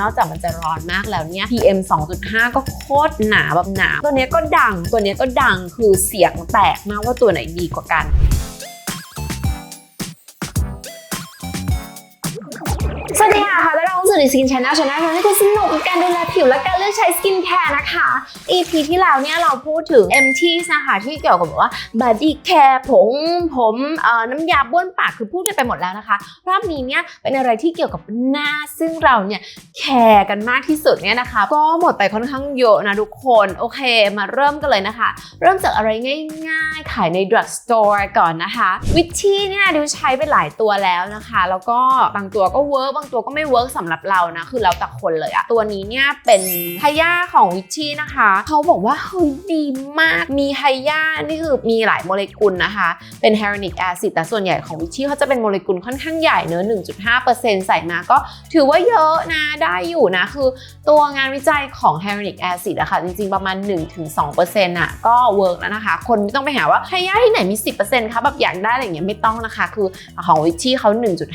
นอกจากมันจะร้อนมากแล้วเนี่ย PM 2.5 ก็โคตรหนาแบบหนา ตัวเนี้ยก็ดัง ตัวเนี้ยก็ดัง คือเสียงแตกมากว่าตัวไหนดีกว่ากัน สู่ดิสกินชาแนลชาแนลที่คือสนุกกับการดูแลผิวและการเลือกใช้สกินแคร์นะคะ EP ที่แล้วเนี่ยเราพูดถึง MT นะคะที่เกี่ยวกับแบบว่า body care ผงผมน้ำยาบ้วนปากคือพูดกันไปหมดแล้วนะคะ รอบนี้เนี่ยเป็นอะไรที่เกี่ยวกับหน้าซึ่งเราเนี่ยแคร์กันมากที่สุดเนี่ยนะคะ ก็หมดไปค่อนข้างเยอะนะทุกคนโอเค มาเริ่มกันเลยนะคะ เริ่มจากอะไรง่ายๆ ขายใน drug store ก่อนนะคะวิชชี่เนี่ยดิวใช้ไปหลายตัวแล้วนะคะ แล้วก็บางตัวก็เวิร์กบางตัวก็ไม่เวิร์กสำหรับเรานะคือแล้วแต่คนเลยอะตัวนี้เนี่ยเป็นไฮยาของวิชชี่นะคะเขาบอกว่าเฮ้ยดีมากมีไฮยานี่คือมีหลายโมเลกุลนะคะ เป็น h a l o n i c acid แต่ส่วนใหญ่ของวิชชี่เขาจะเป็นโมเลกุลค่อนข้างใหญ่เนื้อะ1.5%ใส่มาก็ถือว่าเยอะนะได้อยู่นะคือ ตัวงานวิจัยของ h a l o n i c acid อะค่ะจริงๆประมาณ 1-2%อะก็เวิร์กแล้วนะคะ คนไม่ต้องไปหาว่าไฮยาที่ไหนมี 10%คะแบบอยากได้อะไรอย่างเงี้ยไม่ต้องนะคะ คือของวิชชี่เขา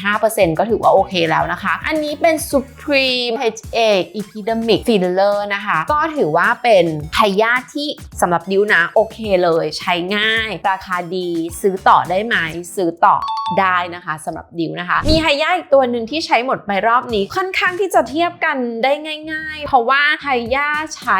1.5%ก็ถือว่าโอเคแล้วนะคะ อันนี้เป็น Supreme HA Epidemic Filler นะคะ ก็ถือว่าเป็นพยาที่สำหรับดิวนะ โอเคเลย ใช้ง่าย ราคาดีซื้อต่อได้ไหมซื้อต่อ ได้นะคะสำหรับดิวนะคะ มีไฮยาอีกตัวหนึ่งที่ใช้หมดไปรอบนี้ ค่อนข้างที่จะเทียบกันได้ง่าย ๆ เพราะว่าไฮยาใช้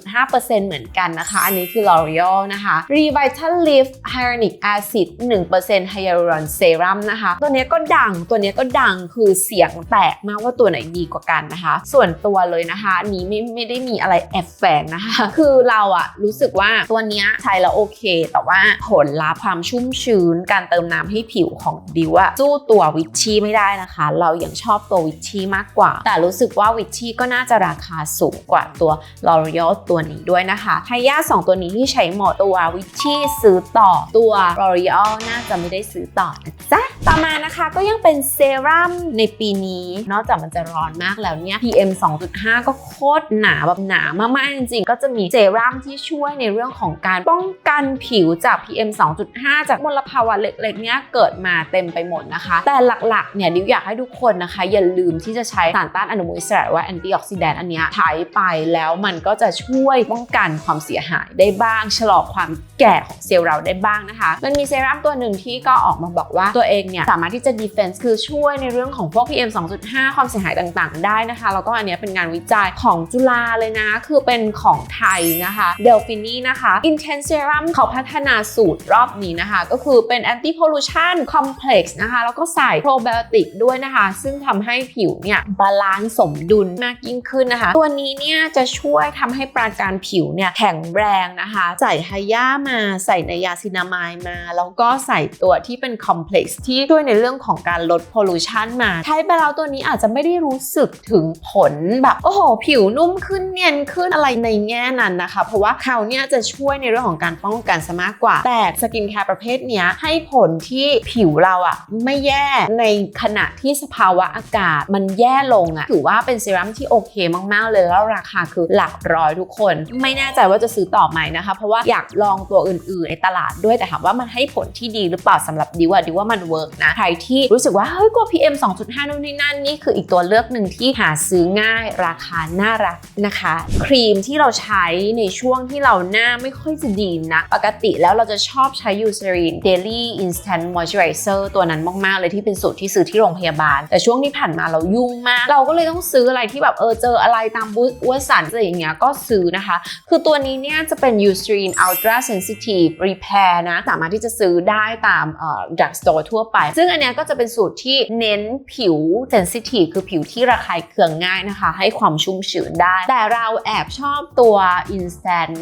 1.5%เหมือนกันนะคะ อันนี้คือ L'Oreal นะคะ Revitalift Hyaluronic Acid 1% Hyaluron Serum นะคะ ตัวนี้ก็ดังตัวนี้ก็ดังคือเสียงแตกมากว่าตัวไหนดีกว่ากันนะคะ ส่วนตัวเลยนะคะอันนี้ไม่ไม่ได้มีอะไรแอบแฝงนะคะ คือเราอะรู้สึกว่าตัวนี้ใช้แล้วโอเค แต่ว่าผลลัพธ์ความชุ่มชื้นการเติมน้ำให้ผิวของดิวอะสู้ตัววิชชี่ไม่ได้นะคะ เรายังชอบตัววิชชี่มากกว่า แต่รู้สึกว่าวิชชี่ก็น่าจะราคาสูงกว่าตัว L'Oreal ตัวนี้ด้วยนะคะไฮยาสองตัวนี้ที่ใช้หมดตัววิชชี่ซื้อต่อตัว L'Oreal น่าจะไม่ได้ซื้อต่อนะจ๊ะต่อมานะคะก็ยังเป็นเซรั่มในปีนี้ นอกจากมันจะร้อนมากแล้วเนี่ย PM 2.5 ก็โคตรหนาแบบหนามากๆจริงๆ ก็จะมีเซรั่มที่ช่วยในเรื่องของการป้องกันผิวจาก PM 2.5 จากมลภาวะเล็กๆเนี่ยเกิดมาเต็มไปหมดนะคะ แต่หลักๆเนี่ยดิวอยากให้ทุกคนนะคะ อย่าลืมที่จะใช้สารต้านอนุมูลอิสระว่าแอนตี้ออกซิแดนต์อันเนี้ยใช้ไปแล้วมันก็จะช่วยป้องกันความเสียหายได้บ้าง ชะลอความแก่ของเซลล์เราได้บ้างนะคะ มันมีเซรั่มตัวหนึ่งที่ก็ออกมาบอกว่าตัวเองเนี่ยสามารถที่จะ defense คือช่วยในเรื่องของพวก PM 2.5 ความเสียหายต่างๆ ได้นะคะ แล้วก็อันเนี้ยเป็นงานวิจัยของจุฬาเลยนะ คือเป็นของไทยนะคะเดลฟินีนะคะ Intense Serum เขาพัฒนาสูตรรอบนี้นะคะ ก็คือเป็น anti pollution complex นะคะ แล้วก็ใส่ probiotic ด้วยนะคะ ซึ่งทำให้ผิวเนี่ยบาลานซ์สมดุลมากยิ่งขึ้นนะคะ ตัวนี้เนี่ยจะช่วยทำให้ปราการผิวเนี่ยแข็งแรงนะคะ ใส่ไฮยามาใส่ในยาซินามายมา แล้วก็ใส่ตัวที่เป็น complex ที่ช่วยในเรื่องของการลด pollution มา ใช้ไปแล้วตัวนี้อาจจะไม่ได้รู้สึกถึงผลแบบโอ้โห ผิวนุ่มขึ้นเนียนขึ้นอะไรในแง่นั้นนะคะ เพราะว่าเขาเนี่ยจะช่วยในเรื่องของการป้องกันซะมากกว่า แต่สกินแคร์ประเภทนี้ให้ผลที่ผิวเราอะไม่แย่ในขณะที่สภาวะอากาศมันแย่ลงอะถือว่าเป็นเซรั่มที่โอเคมากๆ เลยแล้วราคาคือหลักร้อยทุกคน ไม่แน่ใจว่าจะซื้อต่อไหมนะคะ เพราะว่าอยากลองตัวอื่นๆในตลาดด้วยแต่ถามว่ามันให้ผลที่ดีหรือเปล่าสำหรับดิวอะดิวว่ามันเวิร์กนะใครที่รู้สึกว่าเฮ้ยกลัว PM 2.5นู่นนี่นั่นนี่คืออีกตัวเลือกหนึ่งที่หาซื้อง่ายราคาน่ารักนะคะ ครีมที่เราใช้ในช่วงที่เราหน้าไม่ค่อยจะดีนะปกติแล้วเราจะชอบใช้ Eucerin Daily Instant Moisturizer ตัซอร์ตัวนั้นมากๆเลยที่เป็นสูตรที่ซื้อที่โรงพยาบาล แต่ช่วงที่ผ่านมาเรายุ่งมาก เราก็เลยต้องซื้ออะไรที่แบบเออเจออะไรตามบูธวัสันอะไรอย่างเงี้ยก็ซื้อนะคะ คือตัวนี้เนี่ยจะเป็น Eucerin Ultra Sensitive Repair นะ สามารถที่จะซื้อได้ตามเอ่อ drug store ทั่วไป ซึ่งอันเนี้ยก็จะเป็นสูตรที่เน้นผิว sensitive คือผิวที่ระคายเคืองง่ายนะคะ ให้ความชุ่มชื้นได้ แต่เราแอบชอบตัว Instant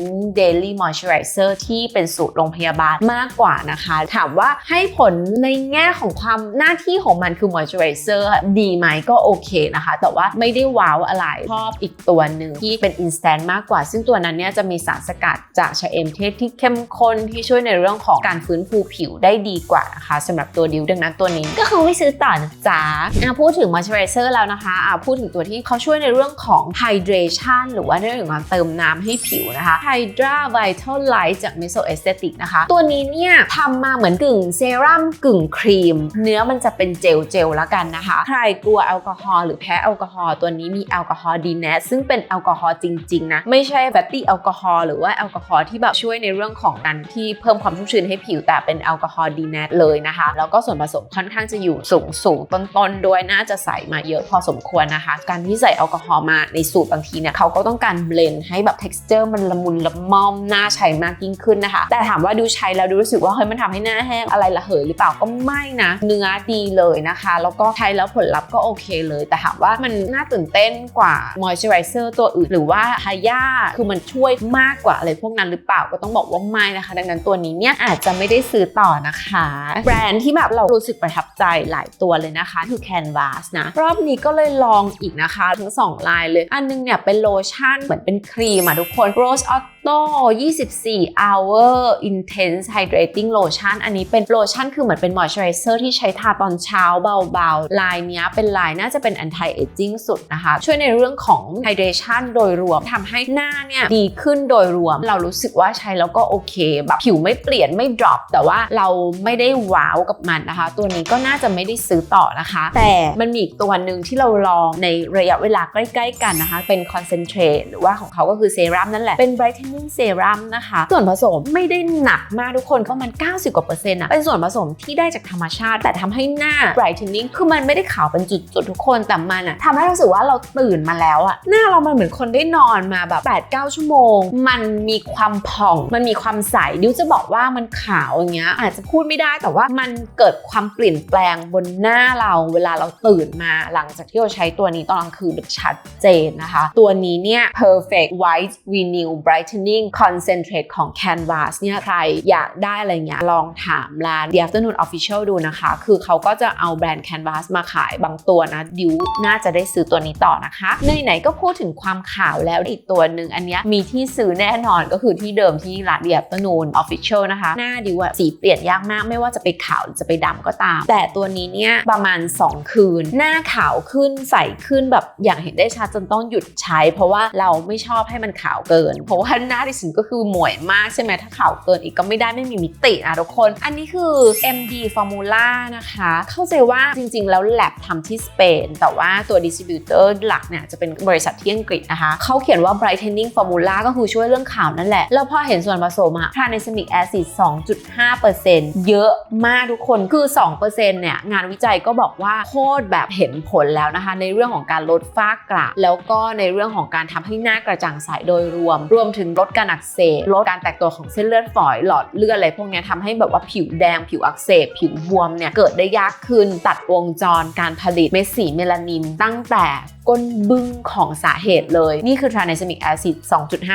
Daily Moisturizer ที่เป็นสูตรโรงพยาบาลมากกว่านะคะ ถามว่าให้ผลในแง่ของความหน้าที่ของมันคือ moisturizer ดีไหมก็โอเคนะคะ แต่ว่าไม่ได้ว้าวอะไรชอบอีกตัวหนึ่งที่เป็น instant มากกว่า ซึ่งตัวนั้นเนี่ยจะมีสารสกัดจากชะเอมเทศที่เข้มข้นที่ช่วยในเรื่องของการฟื้นฟูผิวได้ดีกว่านะคะสำหรับตัวดิวดังนั้นตัวนี้ก็คงไม่ซื้อต่อนะจ๊ะอะพูดถึง moisturizer แล้วนะคะอะพูดถึงตัวที่เขาช่วยในเรื่องของ hydration หรือว่าในเรื่องของการเติมน้ำให้ผิวนะคะ Hydra Vital Light จาก Meso Aesthetic นะคะ ตัวนี้เนี่ยทำมาเหมือนกึ่งเซรั่มกึ่งครีม เนื้อมันจะเป็นเจลเจลแล้วกันนะคะ ใครกลัวแอลกอฮอล์หรือแพ้แอลกอฮอล์ตัวนี้มีแอลกอฮอล์ดีแนสซึ่งเป็นแอลกอฮอล์จริงๆนะไม่ใช่แฟตตี้แอลกอฮอล์หรือว่าแอลกอฮอล์ที่แบบช่วยในเรื่องของการที่เพิ่มความชุ่มชื้นให้ผิวแต่เป็นแอลกอฮอล์ดีแนสเลยนะคะแล้วก็ส่วนผสมค่อนข้างจะอยู่สูงสูงๆต้นๆด้วยน่าจะใส่มาเยอะพอสมควรนะคะ การที่ใส่แอลกอฮอล์มาในสูตรบางทีเนี่ยเขาก็ต้องการเบลนให้แบบ texture มันละมุนละม่อมน่าใช้มากยิ่งขึ้นนะคะ แต่ถามว่าดูใช้แล้วดูรู้สึกว่าเฮ้ยมันทำให้หน้าแห้งอะไรระเหยหรือเปล่าก็ไม่นะ เนื้อดีเลยนะคะ แล้วก็ใช้แล้วผลลัพธ์ก็โอเคเลย แต่ถามว่ามันน่าตื่นเต้นกว่า moisturizer ตัวอื่น หรือว่าฮายาคือมันช่วยมากกว่าอะไรพวกนั้นหรือเปล่าก็ต้องบอกว่าไม่นะคะ ดังนั้นตัวนี้เนี่ยอาจจะไม่ได้ซื้อต่อนะคะ แบรนด์ที่แบบเรารู้สึกประทับใจหลายตัวเลยนะคะ คือ Canvas นะ รอบนี้ก็เลยลองอีกนะคะ ทั้ง 2 ลายเลย อันนึงเนี่ยเป็นโลชั่นเหมือนเป็นครีมอะทุกคน Rose Auto 24 hour intense hydrating lotion อันนี้เป็นโลชั่นคือเหมือนเป็น moisturizer ที่ใช้ทาตอนเช้าเบาๆ ลายนี้เป็นลายน่าจะเป็น anti aging สุดนะคะ ช่วยในเรื่องของ hydration โดยรวมทำให้หน้าเนี่ยดีขึ้นโดยรวม เรารู้สึกว่าใช้แล้วก็โอเค แบบผิวไม่เปลี่ยนไม่ drop แต่ว่าเราไม่ได้ว้าวกับมันนะคะ ตัวนี้ก็น่าจะไม่ได้ซื้อต่อนะคะ แต่มันมีอีกตัวหนึ่งที่เราลองในระยะเวลาใกล้ ๆ กันนะคะ เป็น concentrate หรือว่าของเขาก็คือเซรั่มนั่นแหละ เป็น brightening serum นะคะ ส่วนผสมไม่ได้หนักมากทุกคนประมาณ90กว่าเปอร์เซ็นต์อะเป็นส่วนผสมที่ได้จากธรรมชาติ แต่ทำให้หน้า brightening คือมันไม่ได้ขาวเป็นจุดๆทุกคนแต่มันอะทำให้รู้สึกว่าเราตื่นมาแล้วอะหน้าเรามันเหมือนคนได้นอนมาแบบ8-9 ชั่วโมง มันมีความผ่อง มันมีความใสดิวจะบอกว่ามันขาวอย่างเงี้ยอาจจะพูดไม่ได้แต่ว่ามันเกิดความเปลี่ยนแปลงบนหน้าเราเวลาเราตื่นมาหลังจากที่เราใช้ตัวนี้ตอนกลางคืนแบบชัดเจนนะคะ ตัวนี้เนี่ย perfect white renew brightening concentrate ของ Canvas เนี่ยใครอยากได้อะไรเงี้ยลองถามร้าน The Afternoon Official ดูนะคะ คือเขาก็จะเอาแบรนด์ Canvas มาขายบางตัวนะ ดิวน่าจะได้ซื้อตัวนี้ต่อนะคะไหนๆก็พูดถึงความขาวแล้วอีกตัวหนึ่งอันนี้มีที่ซื้อแน่นอนก็คือที่เดิมที่ร้าน The Afternoon Official นะคะ หน้าดิวสีเปลี่ยนยากมากไม่ว่าจะไปขาวหรือจะไปดำก็ตาม แต่ตัวนี้เนี่ยประมาณ 2 คืน หน้าขาวขึ้นใสขึ้นแบบอย่างเห็นได้ชัดจนต้องหยุดใช้ เพราะว่าเราไม่ชอบให้มันขาวเกิน เพราะว่าหน้าดิฉันก็คือหมวยมากใช่ไหมถ้าขาวเกินอีกก็ไม่ได้ไม่มีมิตินะทุกคน อันนี้คือ MD Formula นะคะ เข้าใจว่าจริงๆ แล้วแลบทำที่สเปน แต่ว่าตัวดิสติบิวเตอร์หลักเนี่ยจะเป็นบริษัทที่อังกฤษนะคะ เขาเขียนว่า brightening formula ก็คือช่วยเรื่องขาวนั่นแหละ แล้วพอเห็นส่วนผสมอะ tranexamic acid 2.5%เยอะมากทุกคนคือ 2%เนี่ย งานวิจัยก็บอกว่าโคตรแบบเห็นผลแล้วนะคะ ในเรื่องของการลดฝ้ากระแล้วก็ในเรื่องของการทำให้หน้ากระจ่างใสโดยรวม รวมถึงลดการอักเสบลดการแตกตัวของเส้นเลือดฝอยหลอดเลือดอะไรพวกนี้ทำให้แบบว่าผิวแดงผิวอักเสบผิวบวมเนี่ยเกิดได้ยากขึ้นตัดวงจรการผลิตเม็ดสีเมลานินตั้งแต่ก้นบึ้งของสาเหตุเลย นี่คือ tranexamic acid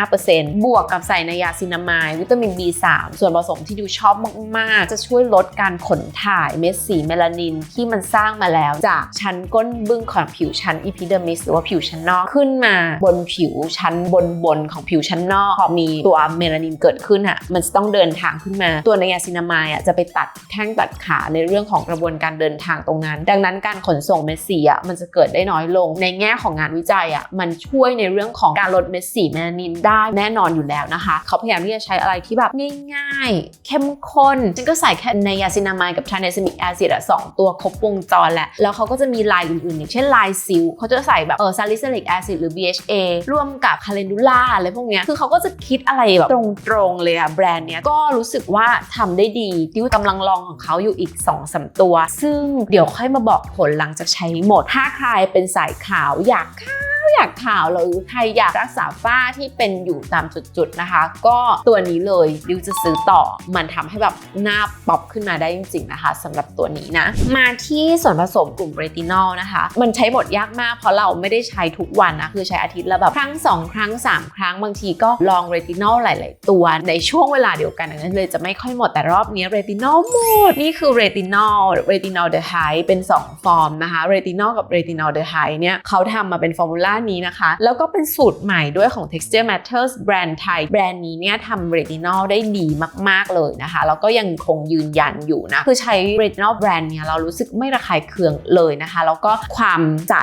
2.5%บวกกับใส่ไนยาซินามายวิตามิน B3 ส่วนผสมที่ดูชอบมาก ๆ จะช่วยลดการขนถ่ายเม็ดสีเมลานินที่มันสร้างมาแล้ว จากชั้นก้นบึ้งของผิวชั้น epidermis หรือว่าผิวชั้นนอกขึ้นมาบนผิวชั้นบนบนของผิวชั้นนอกพอมีตัวเมลานินเกิดขึ้นอะมันจะต้องเดินทางขึ้นมา ตัวไนยาซินามายอะจะไปตัดแข้งตัดขาในเรื่องของกระบวนการเดินทางตรงนั้น ดังนั้นการขนส่งเม็ดสีอะมันจะเกิดได้น้อยลง ในแง่ของงานวิจัยอะมันช่วยในเรื่องของการลดเม็ดสีเมลานินได้แน่นอนอยู่แล้วนะคะ เขาพยายามที่จะใช้อะไรที่แบบง่ายๆ เข้มข้นฉันก็ใส่แค่ไนยาซินามายกับทรานเนซิมิกแอซิดอะสองตัวครบวงจรแหละแล้วเขาก็จะมีลายอื่นๆอย่างเช่นลายซิลเขาจะใส่แบบเออซาลิซิลิกแอซิดหรือ BHA ร่วมกับคาเลนดูล่าอะไรพวกเนี้ยคือเขาก็จะคิดอะไรแบบตรงๆเลยอะแบรนด์เนี้ยก็รู้สึกว่าทำได้ดีดิวกำลังลองของเขาอยู่อีก2อสตัว ซึ่งเดี๋ยวค่อยมาบอกผลหลังจากใช้หมด ถ้าใครเป็นสายขาวอยากขาว อยากขาวหรือใครอยากรักษาฝ้าที่เป็นอยู่ตามจุดๆนะคะ ก็ตัวนี้เลยดิวจะซื้อต่อมันทำให้แบบหน้าป๊อปขึ้นมาได้จริงๆนะคะสำหรับตัวนี้นะ มาที่ส่วนผสมกลุ่มเรตินอลนะคะ มันใช้หมดยากมากเพราะเราไม่ได้ใช้ทุกวันนะคือใช้อาทิตย์ละแบบครั้ง 2 ครั้ง 3 ครั้งบางทีก็ลองเรตินอลหลาย ๆ ตัวในช่วงเวลาเดียวกันนั้นเลยจะไม่ค่อยหมดแต่รอบนี้เรตินอลหมดนี่คือเรตินอลเรตินอลเดอะไฮเป็น 2 ฟอร์มนะคะเรตินอลกับเรตินอลเดอะไฮเนี่ยเขาทำมาเป็นฟอร์มูล่านี้นะคะ แล้วก็เป็นสูตรใหม่ด้วยของ Texture Matters แบรนด์ไทย แบรนด์นี้เนี่ยทำ Retinol ได้ดีมาก ๆ เลยนะคะ แล้วก็ยังคงยืนยันอยู่นะ คือใช้ Retinol แบรนด์เนี่ยเรารู้สึกไม่ระคายเคืองเลยนะคะ แล้วก็ความใส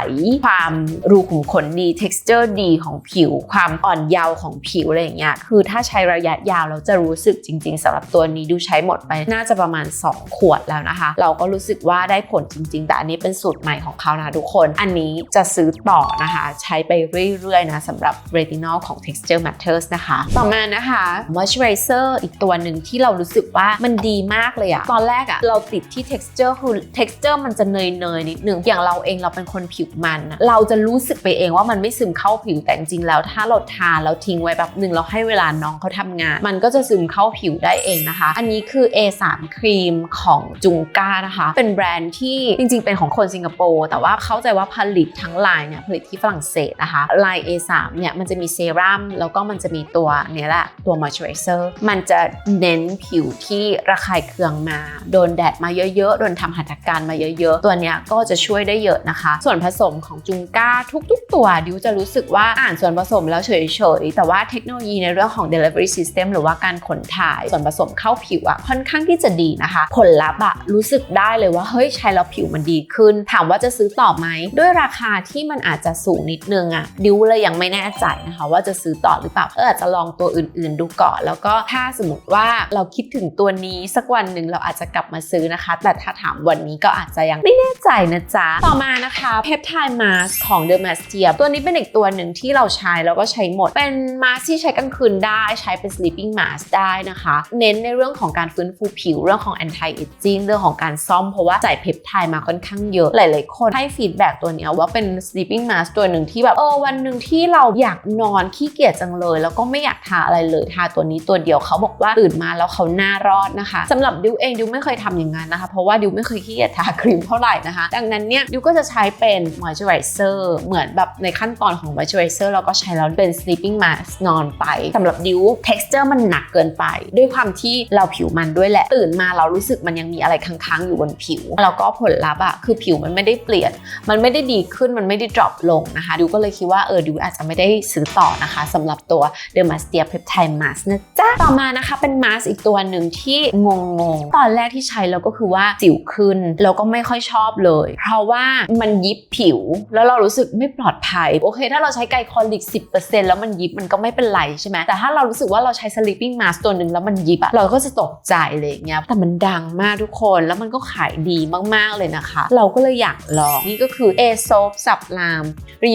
ความรูขุมขนดี texture ดีของผิว ความอ่อนเยาว์ของผิวอะไรอย่างเงี้ย คือถ้าใช้ระยะยาวเราจะรู้สึกจริง ๆสำหรับตัวนี้ดูใช้หมดไปน่าจะประมาณ 2 ขวดแล้วนะคะ เราก็รู้สึกว่าได้ผลจริง ๆ แต่อันนี้เป็นสูตรใหม่ของเขานะทุกคน อันนี้จะซื้อต่อนะคะใช้ไปเรื่อยๆนะสำหรับ Retinol ของ Texture Matters นะคะ ต่อมานะคะ Moisturizer อีกตัวหนึ่งที่เรารู้สึกว่ามันดีมากเลยอะตอนแรกอะเราติดที่ texture คือ texture มันจะเนยๆนิดนึง อย่างเราเองเราเป็นคนผิวมันอะเราจะรู้สึกไปเองว่ามันไม่ซึมเข้าผิวแต่จริงๆแล้ว ถ้าเราทาแล้วทิ้งไว้แบบหนึ่งเราให้เวลาน้องเขาทำงาน มันก็จะซึมเข้าผิวได้เองนะคะ อันนี้คือ A3 ครีมของจุงก้านะคะ เป็นแบรนด์ที่จริงๆ เป็นของคนสิงคโปร์แต่ว่าเข้าใจว่าผลิตทั้งลายเนี่ยผลิตที่ฝรั่งเศสนะคะลาย A3 เนี่ยมันจะมีเซรั่มแล้วก็มันจะมีตัวเนี้ยแหละตัว moisturizer มันจะเน้นผิวที่ระคายเคืองมา โดนแดดมาเยอะๆ โดนทำหัตถการมาเยอะๆ ตัวเนี้ยก็จะช่วยได้เยอะนะคะ ส่วนผสมของจุงก้าทุกๆ ตัวดิวจะรู้สึกว่าอ่านส่วนผสมแล้วเฉยๆ แต่ว่าเทคโนโลยีในเรื่องของ delivery system หรือว่าการขนถ่ายส่วนผสมเข้าผิวอะค่อนข้างที่จะดีนะคะ ผลลัพธ์อะรู้สึกได้เลยว่าเฮ้ยใช้แล้วผิวมันดีขึ้น ถามว่าจะซื้อต่อไหมด้วยราคาที่มันอาจจะสูงนิิดนึงอะดิวเลยยังไม่แน่ใจนะคะว่าจะซื้อต่อหรือเปล่าเอออาจจะลองตัวอื่นๆ ดูก่อน แล้วก็ถ้าสมมติว่าเราคิดถึงตัวนี้สักวันหนึ่งเราอาจจะกลับมาซื้อนะคะ แต่ถ้าถามวันนี้ก็อาจจะยังไม่แน่ใจนะจ๊ะ ต่อมานะคะเพปไทด์มาสของ The m a s t i a ตัวนี้เป็นอีกตัวหนึ่งที่เราใช้แล้วก็ใช้หมด เป็นมาสที่ใช้กลางคืนได้ใช้เป็น sleeping mask ได้นะคะ เน้นในเรื่องของการฟื้นฟูผิวเรื่องของ anti aging เรื่องของการซ่อมเพราะว่าใส่เพปไทด์มาค่อนข้างเยอะหลายๆคนให้ฟีดแบ็ตัวนี้ว่าเป็น sleeping mask ตัวหนึ่งที่แบบเออวันหนึ่งที่เราอยากนอนขี้เกียจจังเลย แล้วก็ไม่อยากทาอะไรเลยทาตัวนี้ตัวเดียวเขาบอกว่าตื่นมาแล้วเขาหน้ารอดนะคะสำหรับดิวเองดิวไม่เคยทำอย่างนั้นนะคะเพราะว่าดิวไม่เคยขี้เกียจทาครีมเท่าไหร่นะคะ ดังนั้นเนี่ยดิวก็จะใช้เป็น moisturizer เหมือนแบบในขั้นตอนของ moisturizer เราก็ใช้แล้วเป็น sleeping mask นอนไปสำหรับดิว texture มันหนักเกินไป ด้วยความที่เราผิวมันด้วยแหละ ตื่นมาเรารู้สึกมันยังมีอะไรค้างๆอยู่บนผิว แล้วก็ผลลัพธ์อะคือผิวมันไม่ได้เปลี่ยน มันไม่ได้ดีขึ้นมันไม่ได้ drop ลงนะคะดิวก็เลยคิดว่าเออดิวอาจจะไม่ได้ซื้อต่อนะคะสำหรับตัว The Mastia Peptide Mask นะจ๊ะ ต่อมานะคะเป็นมาสอีกตัวหนึ่งที่งงๆตอนแรกที่ใช้แล้วก็คือว่าสิวขึ้นแล้วก็ไม่ค่อยชอบเลย เพราะว่ามันยิบผิว แล้วเรารู้สึกไม่ปลอดภัย โอเค ถ้าเราใช้ไกลคอลิก 10%แล้วมันยิบมันก็ไม่เป็นไรใช่ไหมแต่ถ้าเรารู้สึกว่าเราใช้ sleeping mask ตัวหนึ่งแล้วมันยิบอะเราก็จะตกใจเลยเงี้ยแต่มันดังมากทุกคนแล้วมันก็ขายดีมากๆเลยนะคะ เราก็เลยอยากลองนี่ก็คือ a s o p Sublime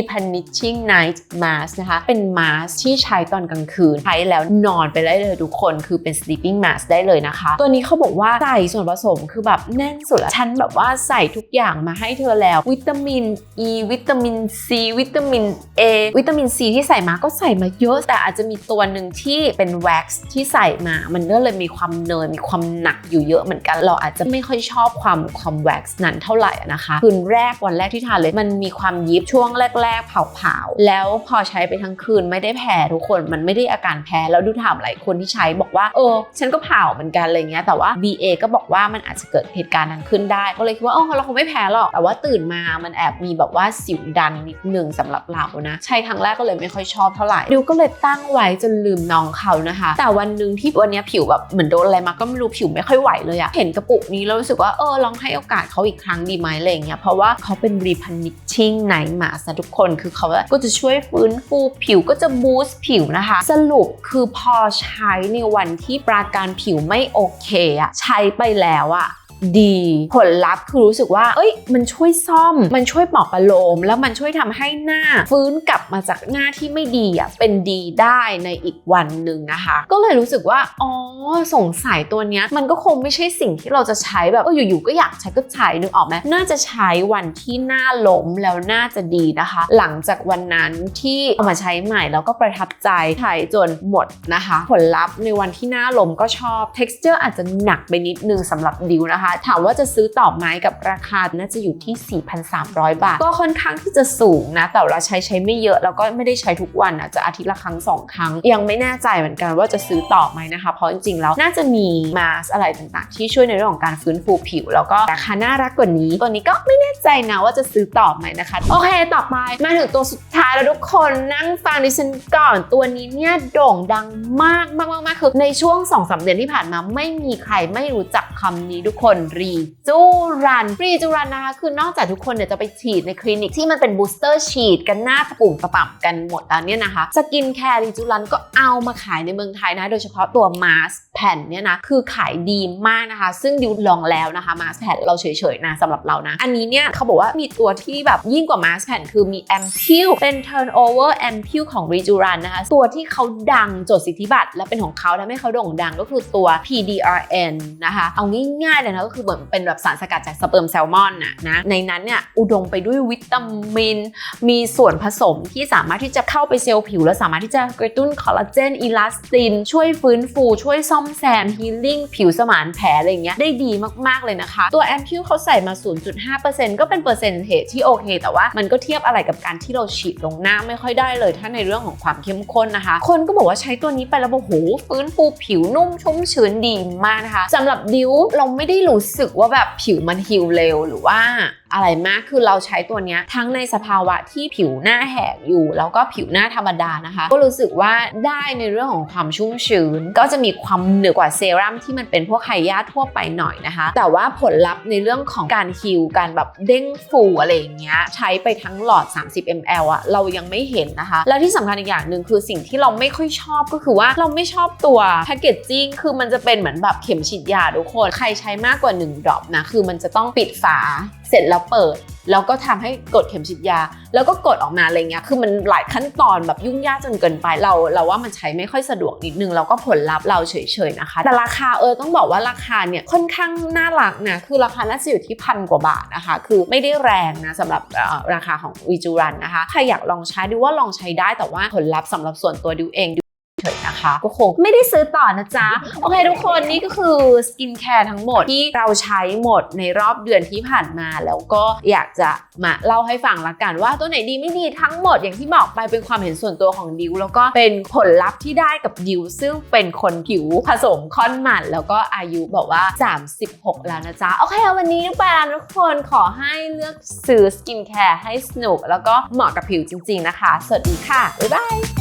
Replenishing Night Mask นะคะ เป็นมาสที่ใช้ตอนกลางคืน ใช้แล้วนอนไปได้เลยทุกคน คือเป็น sleeping mask ได้เลยนะคะ ตัวนี้เขาบอกว่าใส่ส่วนผสมคือแบบแน่นสุดอะฉันแบบว่าใส่ทุกอย่างมาให้เธอแล้ว วิตามิน E วิตามิน C วิตามิน A วิตามิน C ที่ใส่มาก็ใส่มาเยอะ แต่อาจจะมีตัวหนึ่งที่เป็นแว็กซ์ที่ใส่มา มันก็เลยมีความเนยมีความหนักอยู่เยอะเหมือนกัน เราอาจจะไม่ค่อยชอบความความแว็กซ์นั้นเท่าไหร่นะคะ คืนแรกวันแรกที่ทานเลย มันมีความยิบช่วงแรกๆเผาๆแล้วพอใช้ไปทั้งคืนไม่ได้แพ้ทุกคนมันไม่ได้อาการแพ้แล้วดูถามหลายคนที่ใช้บอกว่าเออฉันก็เผาเหมือนกันอะไรเงี้ยแต่ว่า BA ก็บอกว่ามันอาจจะเกิดเหตุการณ์นั้นขึ้นได้ ก็เลยคิดว่าเออเราคงไม่แพ้หรอกแต่ว่าตื่นมามันแอบมีแบบว่าสิวดันนิดนึงสำหรับเรานะใช้ครั้งแรกก็เลยไม่ค่อยชอบเท่าไหร่ดิวก็เลยตั้งไว้จนลืมน้องเขานะคะ แต่วันหนึ่งที่วันนี้ผิวแบบเหมือนโดนอะไรมาก็ไม่รู้ผิวไม่ค่อยไหวเลยอะเห็นกระปุกนี้แล้วรู้สึกว่าเออลองให้โอกาสเขาอีกครั้งดีไหมอะไรเงี้ยเพราะว่าเขาเป็น replenishing night mask นะทุกคนคือเขาก็จะช่วยฟื้นฟูผิวก็จะบูสต์ผิวนะคะ สรุปคือพอใช้ในวันที่ปราการผิวไม่โอเคอะใช้ไปแล้วอะ ดี ผลลัพธ์คือรู้สึกว่า เอ้ย มันช่วยซ่อม มันช่วยปลอบประโลม แล้วมันช่วยทำให้หน้า ฟื้นกลับมาจากหน้าที่ไม่ดีอะเป็นดีได้ในอีกวันหนึ่งนะคะ ก็เลยรู้สึกว่า อ๋อ สงสัยตัวเนี้ย มันก็คงไม่ใช่สิ่งที่เราจะใช้แบบเอออยู่ๆก็อยากใช้ก็ใช้นึกออกไหมน่าจะใช้วันที่หน้าล้มแล้วน่าจะดีนะคะ หลังจากวันนั้นที่เอามาใช้ใหม่แล้วก็ประทับใจใช้จนหมดนะคะ ผลลัพธ์ในวันที่หน้าล้มก็ชอบ texture อาจจะหนักไปนิดนึงสำหรับดิวนะคะถามว่าจะซื้อต่อไหมกับราคาน่าจะอยู่ที่ 4,300 บาท ก็ค่อนข้างที่จะสูงนะ แต่เราใช้ใช้ไม่เยอะ แล้วก็ไม่ได้ใช้ทุกวันอะจะอาทิตย์ละครั้งสองครั้ง ยังไม่แน่ใจเหมือนกันว่าจะซื้อต่อไหมนะคะ เพราะจริงๆแล้วน่าจะมีมาสอะไรต่างๆ ที่ช่วยในเรื่องของการฟื้นฟูผิว แล้วก็ราคาน่ารักกว่านี้ ตัวนี้ก็ไม่แน่ใจนะว่าจะซื้อต่อไหมนะคะ โอเค ต่อไปมาถึงตัวสุดท้ายแล้วทุกคนนั่งฟังดิฉันก่อน ตัวนี้เนี่ยโด่งดังมากมากมากคือในช่วง2อสเดือนที่ผ่านมาไม่มีใครไม่รู้จักคำนี้ทุกคนรีจูรันรีจูรันนะคะ คือนอกจากทุกคนเนี่ยจะไปฉีดในคลินิกที่มันเป็นบูสเตอร์ฉีดกันหน้าตะปุ่มตะป่ำกันหมดแล้วเนี่ยนะคะสกินแคร์รีจูรันก็เอามาขายในเมืองไทยนะ โดยเฉพาะตัวมาสแผ่นเนี่ยนะ คือขายดีมากนะคะ ซึ่งดิวลองแล้วนะคะมาสแผ่นเราเฉยๆนะสำหรับเรานะ อันนี้เนี่ยเขาบอกว่ามีตัวที่แบบยิ่งกว่ามาสแผ่นคือมีแอมพิวเป็น turnover แอมพิวของรีจูรันนะคะตัวที่เขาดังจดสิทธิบัตรและเป็นของเขาทำให้เขาโด่งดังก็คือตัว PDRN นะคะเอาง่ายๆเลยนะก็คือเหมือนเป็นแบบสารสกัดจากสเปิร์มแซลมอนน่ะนะในนั้นเนี่ยอุดมไปด้วยวิตามิน มีส่วนผสมที่สามารถที่จะเข้าไปเซลล์ผิว และสามารถที่จะกระตุ้นคอลลาเจนอิลาสติน ช่วยฟื้นฟู ช่วยซ่อมแซมฮีลิ่งผิวสมานแผลอะไรเงี้ยได้ดีมากๆเลยนะคะ ตัวแอมพิวเขาใส่มา 0.5%ก็เป็นเปอร์เซ็นต์เทที่โอเค แต่ว่ามันก็เทียบอะไรกับการที่เราฉีดลงหน้าไม่ค่อยได้เลย ถ้าในเรื่องของความเข้มข้นนะคะ คนก็บอกว่าใช้ตัวนี้ไปแล้วโอ้โหฟื้นฟูผิวนุ่มชุ่มชื้นดีมากนะคะสำหรับดิวเราไม่ได้รู้สึกว่าแบบผิวมันฮิวเร็วหรือว่า อะไรมากคือเราใช้ตัวเนี้ยทั้งในสภาวะที่ผิวหน้าแหกอยู่ แล้วก็ผิวหน้าธรรมดานะคะ ก็รู้สึกว่าได้ในเรื่องของความชุ่มชื้น ก็จะมีความเหนือกว่าเซรั่มที่มันเป็นพวกไฮยาทั่วไปหน่อยนะคะ แต่ว่าผลลัพธ์ในเรื่องของการฮิวการแบบเด้งฟูอะไรอย่างเงี้ยใช้ไปทั้งหลอด 30 ml อะเรายังไม่เห็นนะคะ แล้วที่สำคัญอีกอย่างหนึ่งคือสิ่งที่เราไม่ค่อยชอบก็คือว่าเราไม่ชอบตัวแพคเกจจิ้งคือมันจะเป็นเหมือนแบบเข็มฉีดยาทุกคน ใครใช้มากกว่า1ดรอปนะคือมันจะต้องปิดฝา เสร็จแล้วเปิด แล้วก็ทำให้กดเข็มฉีดยา แล้วก็กดออกมาอะไรเงี้ยคือมันหลายขั้นตอนแบบยุ่งยากจนเกินไปเรา เราว่ามันใช้ไม่ค่อยสะดวกนิดนึงแล้วก็ผลลัพธ์เราเฉยๆนะคะ แต่ราคาเออต้องบอกว่าราคาเนี่ยค่อนข้างน่ารักนะคือราคาน่าจะอยู่ที่พันกว่าบาทนะคะ คือไม่ได้แรงนะสำหรับออราคาของวีจูรันนะคะใครอยากลองใช้ดูว่าลองใช้ได้แต่ว่าผลลัพธ์สำหรับส่วนตัวดิวเอง เฉยนะคะ ก็คงไม่ได้ซื้อต่อนะจ๊ะ โอเคทุกคนนี่ก็คือสกินแคร์ทั้งหมดที่เราใช้หมดในรอบเดือนที่ผ่านมา แล้วก็อยากจะมาเล่าให้ฟังละกันว่าตัวไหนดีไม่ดีทั้งหมดอย่างที่บอกไปเป็นความเห็นส่วนตัวของดิว แล้วก็เป็นผลลัพธ์ที่ได้กับดิว ซึ่งเป็นคนผิวผสมค่อนหมันแล้วก็อายุบอกว่า 36 แล้วนะจ๊ะ โอเควันนี้นุกปาทุกคนขอให้เลือกซื้อสกินแคร์ให้สนุก แล้วก็เหมาะกับผิวจริง ๆ นะคะ สวัสดีค่ะ บ๊ายบาย